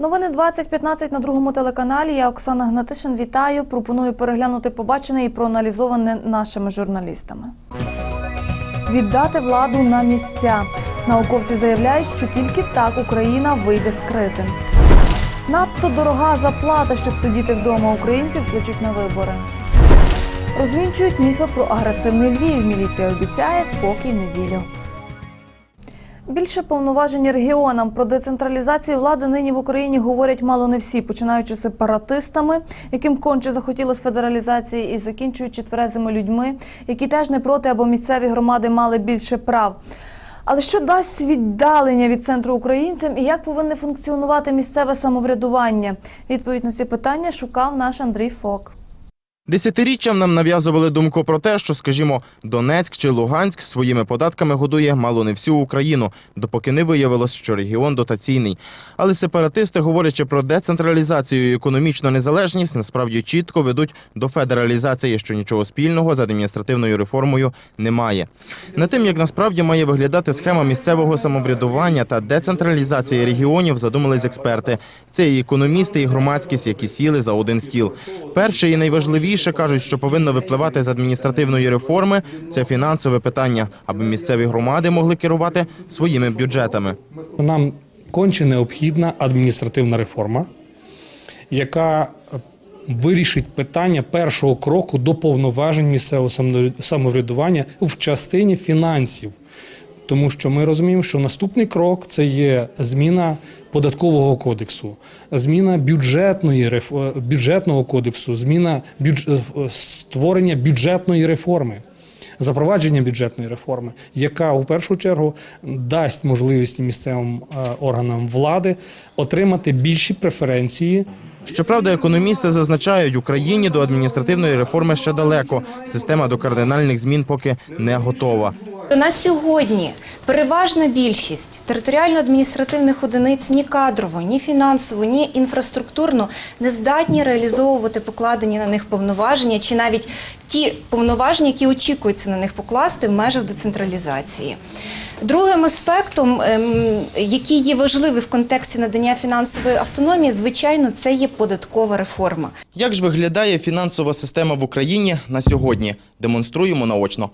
Новини 2015 на другому телеканалі. Я Оксана Гнатишин. Вітаю. Пропоную переглянути побачене і проаналізоване нашими журналістами. Віддати владу на місця. Науковці заявляють, що тільки так Україна вийде з кризи. Надто дорога заплата, щоб сидіти вдома українців, включать на вибори. Розвінчують міфи про агресивний Львів. Міліція обіцяє спокій неділю. Більше повноважень регіонам про децентралізацію влади нині в Україні говорять мало не всі, починаючи з сепаратистами, яким конче захотілося федералізації, і закінчуючи тверезими людьми, які теж не проти, або місцеві громади мали більше прав. Але що дасть віддалення від центру українцям і як повинне функціонувати місцеве самоврядування? Відповідь на ці питання шукав наш Андрій Фок. Десятиріччям нам нав'язували думку про те, що, скажімо, Донецьк чи Луганськ своїми податками годує мало не всю Україну, допоки не виявилось, що регіон дотаційний. Але сепаратисти, говорячи про децентралізацію і економічну незалежність, насправді чітко ведуть до федералізації, що нічого спільного з адміністративною реформою немає. На тим, як насправді має виглядати схема місцевого самоврядування та децентралізації регіонів, задумались експерти. Це і економісти, і громадськість, які сіли за один стіл. Перше і найважливіше кажуть, що повинно випливати з адміністративної реформи це фінансове питання, аби місцеві громади могли керувати своїми бюджетами. Нам конче необхідна адміністративна реформа, яка вирішить питання першого кроку до повноважень місцевого самоврядування в частині фінансів. Тому що ми розуміємо, що наступний крок це є зміна податкового кодексу, зміна бюджетної е, бюджетного кодексу, зміна бюдж... е, створення бюджетної реформи запровадження бюджетної реформи, яка у першу чергу дасть можливість місцевим е, органам влади отримати більші преференції Щоправда, економісти зазначають, Україні до адміністративної реформи ще далеко. Система до кардинальних змін поки не готова. На сьогодні переважна більшість територіально-адміністративних одиниць ні кадрово, ні фінансово, ні інфраструктурно не здатні реалізовувати покладені на них повноваження чи навіть ті повноваження, які очікується на них покласти в межах децентралізації. Другим аспектом, ем, який є важливий в контексті надання фінансової автономії, звичайно, це є податкова реформа. Як ж виглядає фінансова система в Україні на сьогодні? Демонструємо наочно.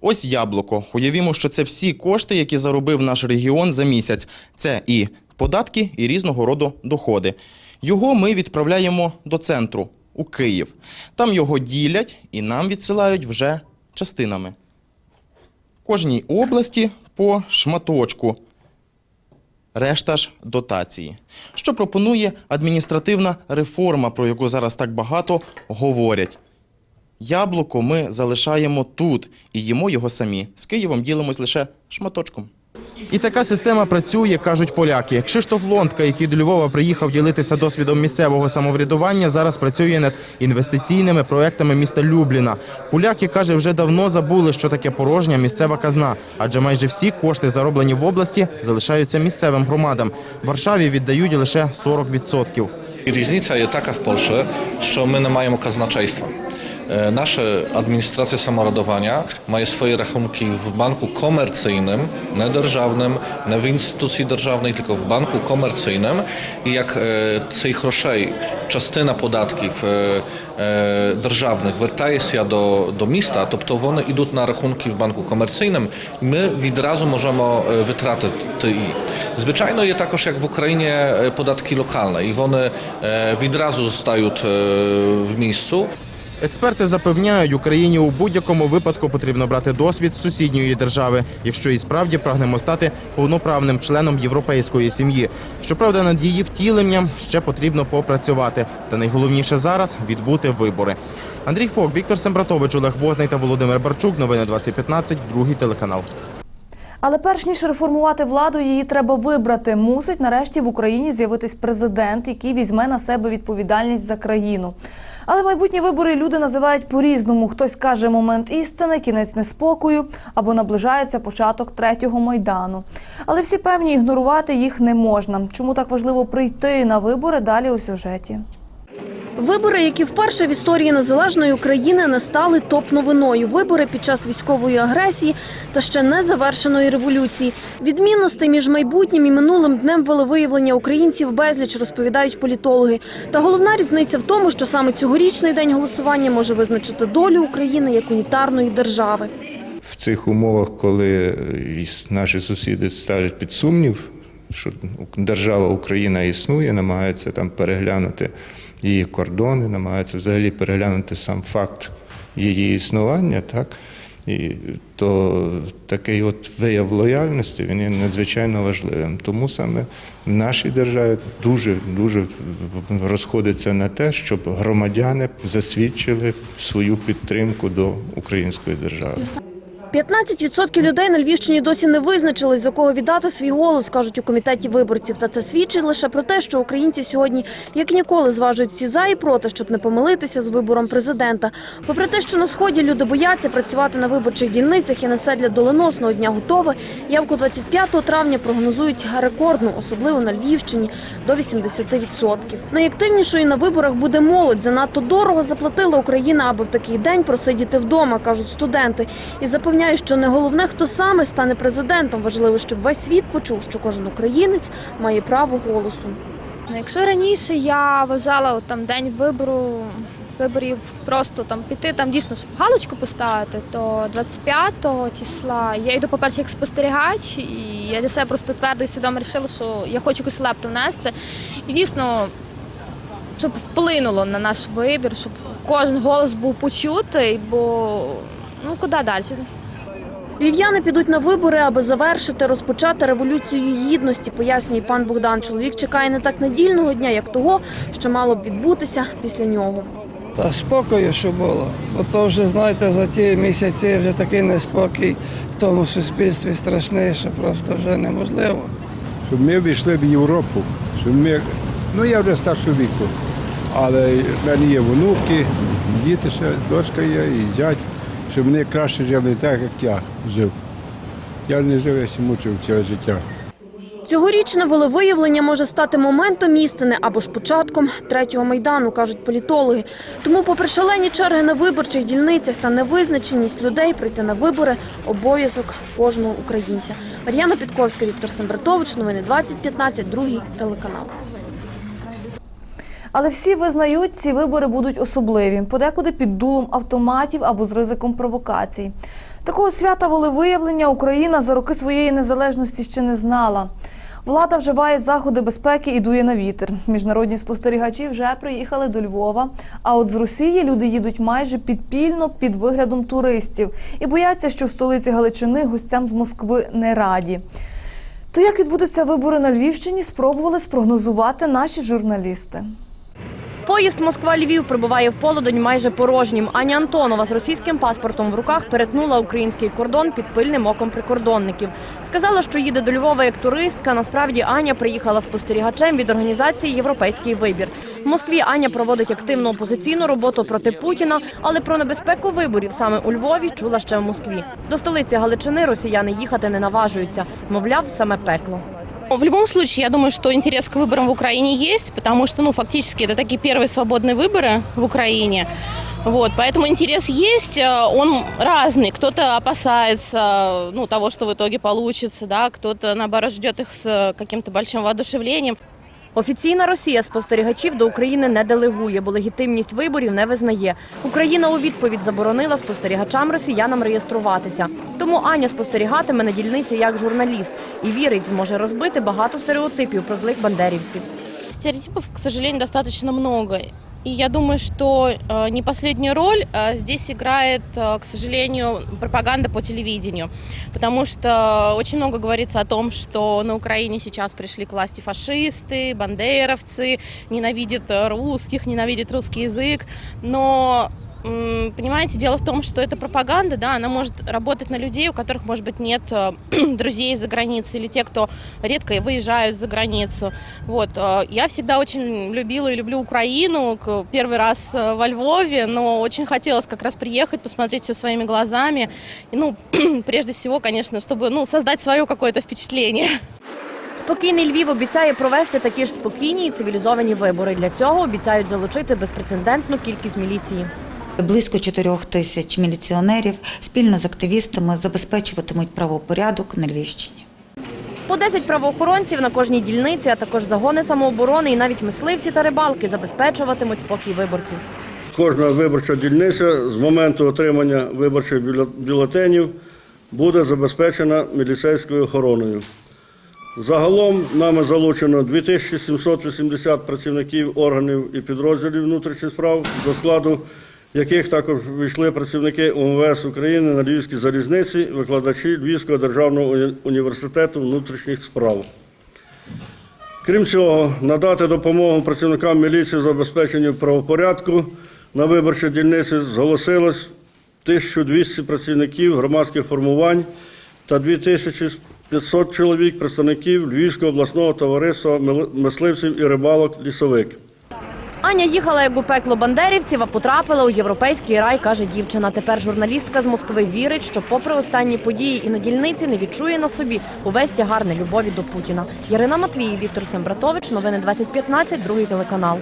Ось яблуко. Уявімо, що це всі кошти, які заробив наш регіон за місяць. Це і податки, і різного роду доходи. Його ми відправляємо до центру у Київ. Там його ділять і нам відсилають вже частинами. Кожній області по шматочку. Решта ж дотації. Що пропонує адміністративна реформа, про яку зараз так багато говорять. Яблуко ми залишаємо тут і їмо його самі. З Києвом ділимось лише шматочком. І така система працює, кажуть поляки. Кшиштоф Лондка, який до Львова приїхав ділитися досвідом місцевого самоврядування, зараз працює над інвестиційними проектами міста Любліна. Поляки каже, вже давно забули, що таке порожня місцева казна, адже майже всі кошти, зароблені в області, залишаються місцевим громадам. Варшаві віддають лише 40%. Різниця є така в Польщі, що ми не маємо казначейstwa. E, Nasza administracja samorządowania ma swoje rachunki w banku komercyjnym, nie державnym, nie w instytucji державnej, tylko w banku komercyjnym i jak e, цих грошей частина податків е, е, державних вертається до, до міста, тобто вони йдуть на рахунки в банку комерційним, ми відразу можемо е, витратити їх. Звичайно, є також як в Україні е, податки локальні, і вони е, відразу стають е, в місцю. Експерти запевняють, Україні у будь-якому випадку потрібно брати досвід сусідньої держави, якщо і справді прагнемо стати повноправним членом європейської сім'ї. Щоправда, над її втіленням ще потрібно попрацювати. Та найголовніше зараз відбути вибори. Андрій Фок, Віктор Сембратович, Олег Возний та Володимир Барчук. Новини 2015, другий телеканал. Але перш ніж реформувати владу, її треба вибрати. Мусить нарешті в Україні з'явитись президент, який візьме на себе відповідальність за країну. Але майбутні вибори люди називають по-різному. Хтось каже момент істини, кінець неспокою або наближається початок третього майдану. Але всі певні ігнорувати їх не можна. Чому так важливо прийти на вибори далі у сюжеті? Вибори, які вперше в історії незалежної України не стали топ-новиною. Вибори під час військової агресії та ще не завершеної революції. Відмінностей між майбутнім і минулим днем волевиявлення українців безліч, розповідають політологи. Та головна різниця в тому, що саме цьогорічний день голосування може визначити долю України як унітарної держави. в цих умовах, коли наші сусіди ставлять під сумнів, що держава Україна існує, намагаються там переглянути її кордони, намагаються взагалі переглянути сам факт її існування, так. І то такий от вияв лояльності він є надзвичайно важливим. Тому саме в нашій державі дуже дуже розходиться на те, щоб громадяни засвідчили свою підтримку до української держави. 15% людей на Львівщині досі не визначились, за кого віддати свій голос, кажуть у комітеті виборців. Та це свідчить лише про те, що українці сьогодні як ніколи зважують всі за і проти, щоб не помилитися з вибором президента. Попри те, що на сході люди бояться працювати на виборчих дільницях і не все для доленосного дня готове, явку 25 травня прогнозують рекордну, особливо на Львівщині, до 80%. Найактивнішою на виборах буде молодь. Занадто дорого заплатила Україна, аби в такий день просидіти вдома, кажуть студенти. І запевняють, що не головне, хто саме стане президентом. Важливо, щоб весь світ почув, що кожен українець має право голосу. Ну, Якщо раніше я вважала от, там день вибору виборів просто там піти, там дійсно щоб галочку поставити, то 25 числа я йду, по-перше, як спостерігач, і я для себе просто твердо і свідомо вирішила, що я хочу якусь лепту внести. І дійсно, щоб вплинуло на наш вибір, щоб кожен голос був почутий, бо ну куди далі? Львів'яни підуть на вибори, аби завершити, розпочати революцію гідності, пояснює пан Богдан. Чоловік чекає не так недільного дня, як того, що мало б відбутися після нього. Та спокою, що було. Бо то вже, знаєте, за ті місяці вже такий неспокій в тому суспільстві страшний, що просто вже неможливо. щоб ми війшли в Європу, щоб ми, ну я вже старшого віку, але в мене є внуки, діти ще, дочка є і зять, щоб вони краще жили так, як я жив. Я не жив, я ще мучив ціле життя. Цьогорічне волевиявлення може стати моментом істини або ж початком третього майдану, кажуть політологи. Тому, попри шалені черги на виборчих дільницях та невизначеність людей прийти на вибори обов'язок кожного українця. Мар'яна Підковська, Віктор Сембратович, новини 2015, другий телеканал. Але всі визнають, ці вибори будуть особливі, подекуди під дулом автоматів або з ризиком провокацій. Такого свята волевиявлення Україна за роки своєї незалежності ще не знала. Влада вживає заходи безпеки і дує на вітер. Міжнародні спостерігачі вже приїхали до Львова. А от з Росії люди їдуть майже підпільно під виглядом туристів і бояться, що в столиці Галичини гостям з Москви не раді. То як відбудуться вибори на Львівщині, спробували спрогнозувати наші журналісти. Поїзд Москва-Львів прибуває в Полодень майже порожнім. Аня Антонова з російським паспортом в руках перетнула український кордон під пильним оком прикордонників. Сказала, що їде до Львова як туристка. Насправді Аня приїхала спостерігачем від організації Європейський вибір. В Москві Аня проводить активну опозиційну роботу проти Путіна, але про небезпеку виборів саме у Львові чула ще в Москві. До столиці Галичини росіяни їхати не наважуються. Мовляв, саме пекло. В любом случае, я думаю, что интерес к выборам в Украине есть, потому что, ну, фактически это такие первые свободные выборы в Украине. Вот, поэтому интерес есть, э, он разный. Кто-то опасается, ну, того, что в итоге получится, да, кто-то, наоборот, ждет их с каким-то большим воодушевлением. Офіційна Росія спостерігачів до України не делегує, бо легітимність виборів не визнає. Україна у відповідь заборонила спостерігачам росіянам реєструватися. Тому Аня спостерігатиме на дільниці як журналіст і вірить, зможе розбити багато стереотипів про злих бандерівців. Стереотипів, к сожалению, достаточно много. И я думаю, что э, не последнюю роль э, здесь играет, э, к сожалению, пропаганда по телевидению. Потому что очень много говорится о том, что на Украине сейчас пришли к власти фашисты, бандеровцы, ненавидят э, русских, ненавидят русский язык. Но Понимаете, дело в том, что эта пропаганда, да, она может работать на людей, у которых, может быть, нет э, друзей за границей, или те, кто редко выезжают за границу. Вот. э, Я всегда очень любила и люблю Украину, к- первый раз э, во Львове, но очень хотелось как раз приехать, посмотреть все своими глазами. И, ну, прежде всего, конечно, чтобы ну, создать свое какое-то впечатление. Спокійний Львів обіцяє провести такі ж спокійні і цивілізовані вибори. Для цього обіцяють залучити безпрецедентну кількість міліції. Близько чотирьох тисяч міліціонерів спільно з активістами забезпечуватимуть правопорядок на Львівщині. По 10 правоохоронців на кожній дільниці, а також загони самооборони і навіть мисливці та рибалки забезпечуватимуть спокій виборців. Кожна виборча дільниця з моменту отримання виборчих бюлетенів буде забезпечена міліцейською охороною. Загалом нами залучено 2780 працівників органів і підрозділів внутрішніх справ, до складу яких також війшли працівники УМВС України на Львівській залізниці, викладачі Львівського державного університету внутрішніх справ. Крім цього, надати допомогу працівникам міліції в забезпеченні правопорядку на виборчій дільниці зголосилось 1200 працівників громадських формувань та 2500 чоловік представників Львівського обласного товариства мисливців і рибалок лісовик. Аня їхала як у пекло бандерівців, а потрапила у європейський рай, каже дівчина. Тепер журналістка з Москви вірить, що попри останні події і на дільниці не відчує на собі увесь тягар нелюбові до Путіна. Ярина Матвій, Віктор Сембратович, новини 2015, другий телеканал.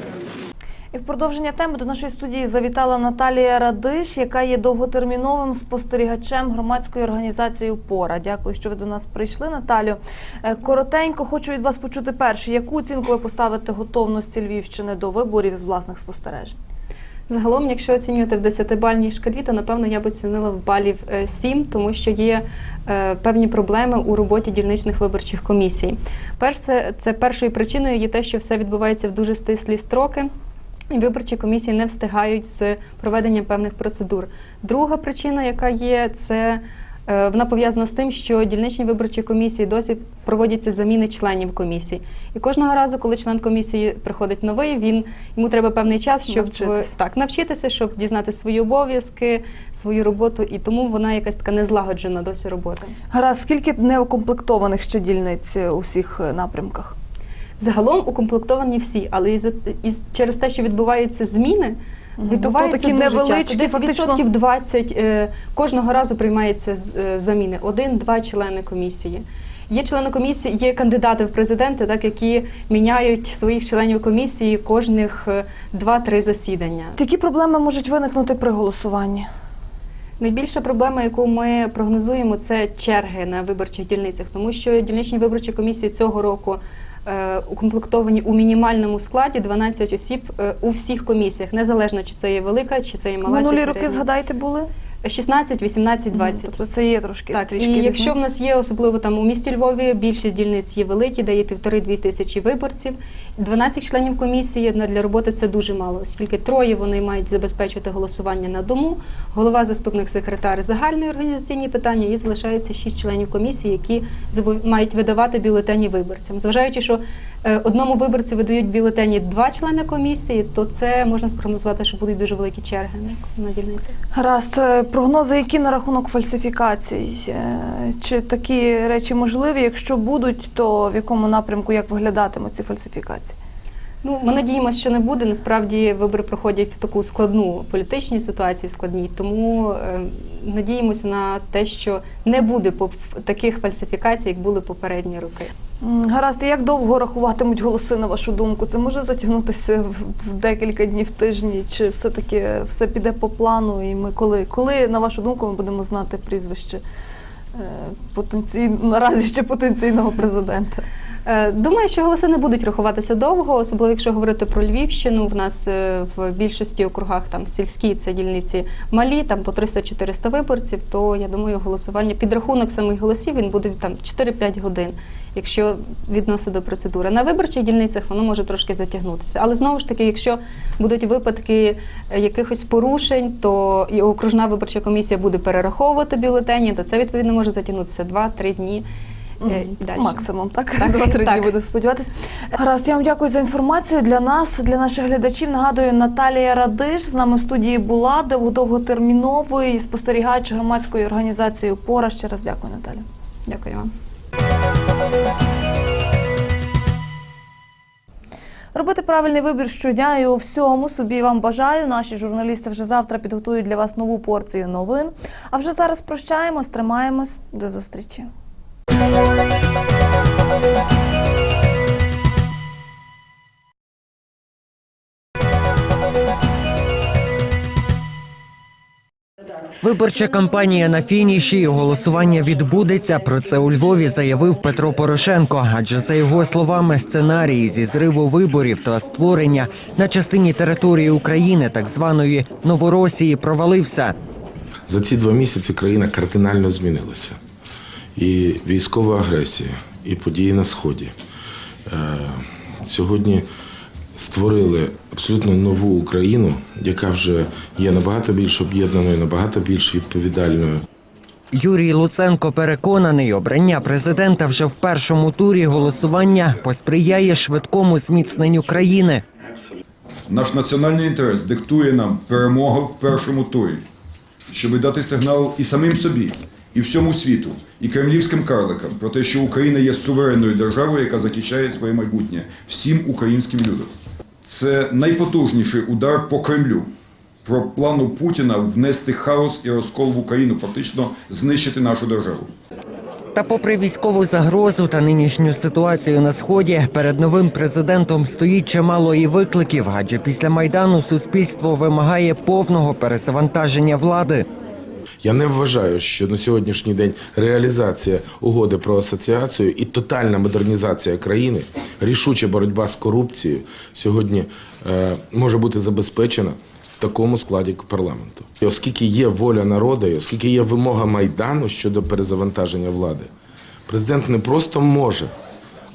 І в продовження теми до нашої студії завітала Наталія Радиш, яка є довготерміновим спостерігачем громадської організації «Упора». Дякую, що ви до нас прийшли, Наталю. Е, Коротенько хочу від вас почути перше. Яку оцінку ви поставите готовності Львівщини до виборів з власних спостережень? Загалом, якщо оцінювати в 10-бальній шкалі, то напевно я б оцінила в балів е, 7, тому що є е, певні проблеми у роботі дільничних виборчих комісій. Перше, це першою причиною є те, що все відбувається в дуже стислі строки. І виборчі комісії не встигають з проведенням певних процедур. Друга причина, яка є, це е, вона пов'язана з тим, що дільничні виборчі комісії досі проводяться заміни членів комісій. І кожного разу, коли член комісії приходить новий, він йому треба певний час, щоб Навчитися. так навчитися, щоб дізнати свої обов'язки, свою роботу, і тому вона якась така незлагоджена досі робота. Гаразд, скільки неукомплектованих ще дільниць у всіх е, напрямках? Загалом укомплектовані всі, але із, із через те, що відбуваються зміни. Мгм. Відбувається Ну, такі дуже часто. Десь відсотків 20 е, кожного разу приймаються з- е, заміни. Один-два члени комісії. Є члени комісії, є кандидати в президенти, так які міняють своїх членів комісії кожних е, 2-3 засідання. Які проблеми можуть виникнути при голосуванні? Найбільша проблема, яку ми прогнозуємо, це черги на виборчих дільницях, тому що дільничні виборчі комісії цього року е, укомплектовані у мінімальному складі 12 осіб е, у всіх комісіях, незалежно чи це є велика, чи це є мала. Минулі чи роки, згадайте, були? 16, 18, 20. Тобто це є трошки Так, трішки і якщо в нас є, особливо там у місті Львові, більшість дільниць є великі, де є півтори-дві тисячі виборців. 12 членів комісії для роботи це дуже мало, оскільки троє вони мають забезпечувати голосування на дому, голова, заступник секретар загальної організаційні питання, і залишається 6 членів комісії, які мають видавати бюлетені виборцям. Зважаючи, що одному виборцю видають бюлетені два члени комісії, то це можна спрогнозувати, що будуть дуже великі черги на- на дільницях. Гаразд, Е, прогнози, які на рахунок фальсифікацій? Е, Чи такі речі можливі? Якщо будуть, то в якому напрямку як виглядатимуть ці фальсифікації? Ну, ми надіємося, що не буде. Насправді вибори проходять в таку складну політичній ситуації, складній. Тому е, надіємося на те, що не буде таких фальсифікацій, як були попередні роки. Гаразд, і як довго рахуватимуть голоси, на вашу думку? Це може затягнутися в, в декілька днів тижні, чи все-таки все піде по плану? І ми коли, коли, на вашу думку, ми будемо знати прізвище е, потенційно наразі ще потенційного президента? Е, Думаю, що голоси не будуть рахуватися довго, особливо якщо говорити про Львівщину. В нас е, в більшості округах там сільські це дільниці малі, там по 300-400 виборців. То я думаю, голосування підрахунок самих голосів він буде там 4-5 годин. Якщо відносить до процедури на виборчих дільницях, воно може трошки затягнутися. Але знову ж таки, якщо будуть випадки е, якихось порушень, то і окружна виборча комісія буде перераховувати бюлетені, то це відповідно може затягнутися 2-3 дні. Е, далі. Максимум, так? Так, Два-три дні будемо сподіватися. Гаразд, я вам дякую за інформацію. Для нас, для наших глядачів, нагадую, Наталія Радиш з нами в студії була, дов- довготерміновий спостерігач громадської організації «Опора». Ще раз дякую, Наталя. Дякую вам. Робити правильний вибір щодня і у всьому собі вам бажаю. Наші журналісти вже завтра підготують для вас нову порцію новин. А вже зараз прощаємось, тримаємось. До зустрічі. Виборча кампанія на фініші і голосування відбудеться. Про це у Львові заявив Петро Порошенко. Адже за його словами, сценарії зі зриву виборів та створення на частині території України, так званої Новоросії, провалився. За ці два місяці країна кардинально змінилася. І військова агресія, і події на Сході. Е, Сьогодні створили абсолютно нову Україну, яка вже є набагато більш об'єднаною, набагато більш відповідальною. Юрій Луценко переконаний, обрання президента вже в першому турі голосування посприяє швидкому зміцненню країни. Наш національний інтерес диктує нам перемогу в першому турі, щоб дати сигнал і самим собі, і всьому світу, і кремлівським карликам про те, що Україна є суверенною державою, яка захищає своє майбутнє всім українським людям. Це найпотужніший удар по Кремлю про плану Путіна внести хаос і розкол в Україну, фактично знищити нашу державу. Та попри військову загрозу та нинішню ситуацію на сході, перед новим президентом стоїть чимало і викликів, адже після майдану суспільство вимагає повного перезавантаження влади. Я не вважаю, що на сьогоднішній день реалізація угоди про асоціацію і тотальна модернізація країни, рішуча боротьба з корупцією сьогодні е, може бути забезпечена в такому складі парламенту. І оскільки є воля народу, і оскільки є вимога майдану щодо перезавантаження влади, президент не просто може,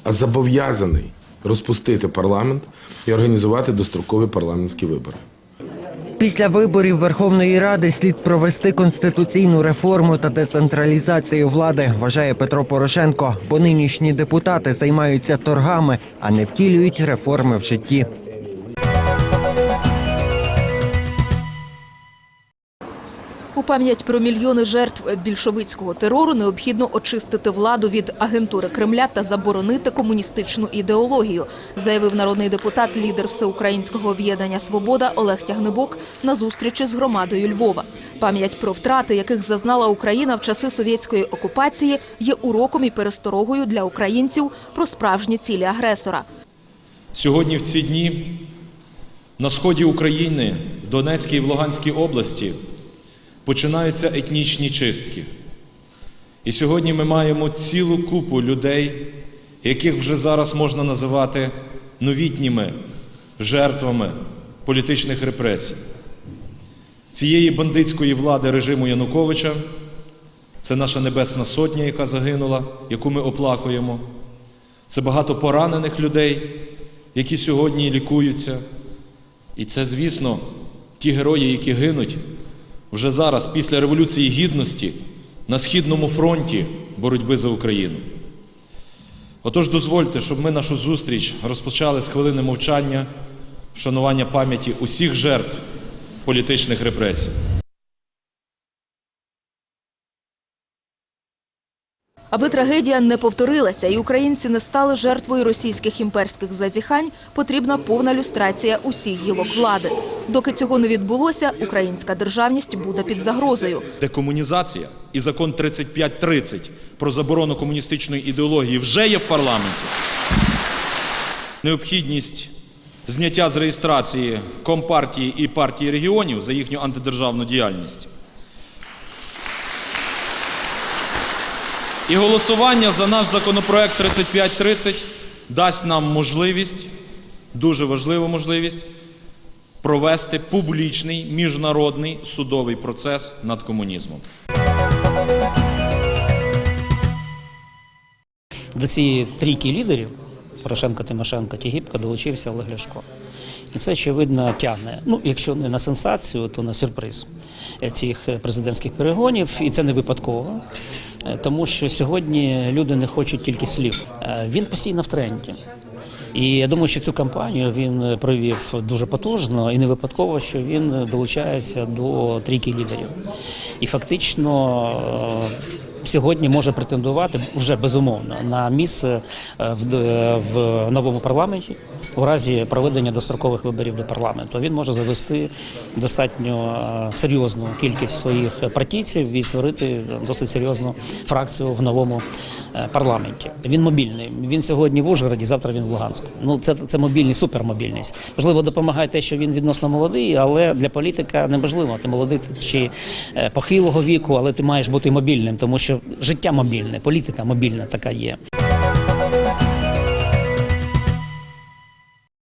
а зобов'язаний розпустити парламент і організувати дострокові парламентські вибори. Після виборів Верховної Ради слід провести конституційну реформу та децентралізацію влади, вважає Петро Порошенко, бо нинішні депутати займаються торгами, а не втілюють реформи в житті. У пам'ять про мільйони жертв більшовицького терору необхідно очистити владу від агентури Кремля та заборонити комуністичну ідеологію, заявив народний депутат, лідер всеукраїнського об'єднання Свобода Олег Тягнебок на зустрічі з громадою Львова. Пам'ять про втрати, яких зазнала Україна в часи совєтської окупації, є уроком і пересторогою для українців про справжні цілі агресора. Сьогодні в ці дні на сході України, в Донецькій і в Луганській області починаються етнічні чистки. І сьогодні ми маємо цілу купу людей, яких вже зараз можна називати новітніми жертвами політичних репресій. Цієї бандитської влади режиму Януковича це наша Небесна Сотня, яка загинула, яку ми оплакуємо. Це багато поранених людей, які сьогодні лікуються. І це, звісно, ті герої, які гинуть вже зараз, після Революції Гідності, на Східному фронті боротьби за Україну. Отож, дозвольте, щоб ми нашу зустріч розпочали з хвилини мовчання, вшанування пам'яті усіх жертв політичних репресій. Аби трагедія не повторилася і українці не стали жертвою російських імперських зазіхань, потрібна повна люстрація усіх гілок влади. Доки цього не відбулося, українська державність буде під загрозою. Декомунізація і закон 3530 про заборону комуністичної ідеології вже є в парламенті. Необхідність зняття з реєстрації Компартії і партії регіонів за їхню антидержавну діяльність. І голосування за наш законопроект 3530 дасть нам можливість, дуже важливу можливість, провести публічний міжнародний судовий процес над комунізмом. До цієї трійки лідерів Порошенко, Тимошенко, Тігіпка долучився Олег Ляшко. І це, очевидно, тягне. Ну, якщо не на сенсацію, то на сюрприз цих президентських перегонів. І це не випадково, тому що сьогодні люди не хочуть тільки слів. Е, Він постійно в тренді. І я думаю, що цю кампанію він провів дуже потужно і не випадково, що він долучається до трійки лідерів. І фактично е, сьогодні може претендувати вже безумовно на місце е, в новому парламенті. У разі проведення дострокових виборів до парламенту. Він може завести достатньо е, серйозну кількість своїх партійців і створити досить серйозну фракцію в новому е, парламенті. Він мобільний. Він сьогодні в Ужгороді, завтра він в Луганську. Ну це, це мобільний, супермобільність. Можливо, допомагає те, що він відносно молодий, але для політика неможливо. Ти молодий чи е, похилого віку, але ти маєш бути мобільним, тому що життя мобільне, політика мобільна така є.